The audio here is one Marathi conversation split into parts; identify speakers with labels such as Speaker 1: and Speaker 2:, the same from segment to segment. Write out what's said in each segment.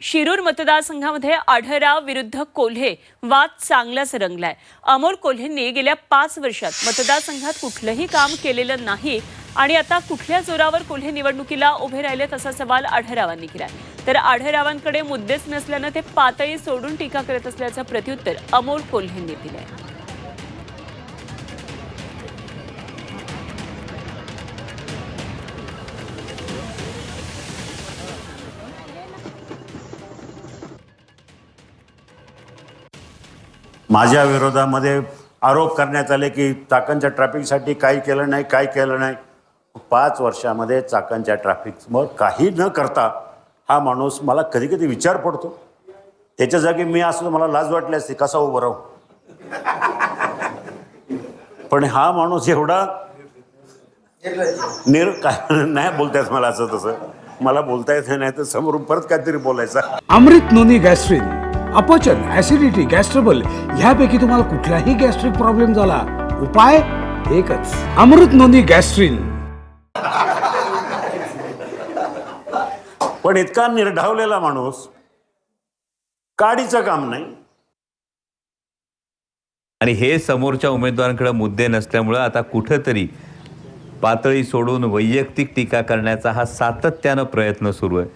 Speaker 1: शिरूर मतदारसंघामध्ये आढळराव विरुद्ध कोल्हे वाद चांगलाच रंगलाय. अमोल कोल्हेंनी गेल्या पाच वर्षात मतदारसंघात कुठलंही काम केलेलं नाही आणि आता कुठल्या जोरावर कोल्हे निवडणुकीला उभे राहिलेत असा सवाल आढळरावांनी केलाय. तर आढळरावांकडे मुद्देच नसल्यानं ते पातळी सोडून टीका करत असल्याचं प्रत्युत्तर अमोल कोल्हेंनी दिलंय.
Speaker 2: माझ्या विरोधामध्ये आरोप करण्यात आले की चाकणच्या ट्रॅफिकसाठी काही केलं नाही काय केलं नाही. पाच वर्षामध्ये चाकणच्या ट्रॅफिकवर काही न करता हा माणूस मला कधी कधी विचार पडतो. त्याच्या जागी मी असलो मला लाज वाटली असते कसा उभं राहू? पण हा माणूस एवढा निर काय नाही बोलतायत मला असं तसं. मला बोलता येत नाही तर समोरून परत काहीतरी बोलायचं.
Speaker 3: अमृत नोनी गॅस्ट्रिन. अपचन ऍसिडिटी गॅस्ट्रबल ह्यापैकी तुम्हाला कुठलाही गॅस्ट्रिक प्रॉब्लेम झाला. उपाय एकच. अमृत नोनी गॅस्ट्रिन
Speaker 2: पण इतका निर्ढावलेला माणूस काडीचं काम नाही.
Speaker 4: आणि हे समोरच्या उमेदवारांकडे मुद्दे नसल्यामुळं आता कुठंतरी पातळी सोडून वैयक्तिक टीका करण्याचा हा सातत्यानं प्रयत्न सुरू आहे.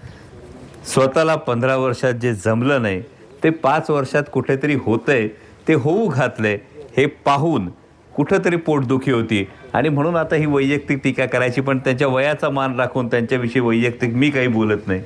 Speaker 4: स्वतःला पंधरा वर्षात जे जमलं नाही ते पाच वर्षात कुठेतरी होतंय ते होऊ घातलंय हे पाहून कुठंतरी पोटदुखी होती. आणि म्हणून आता ही वैयक्तिक टीका करायची पण त्यांच्या वयाचा मान राखून त्यांच्याविषयी वैयक्तिक मी काही बोलत नाही.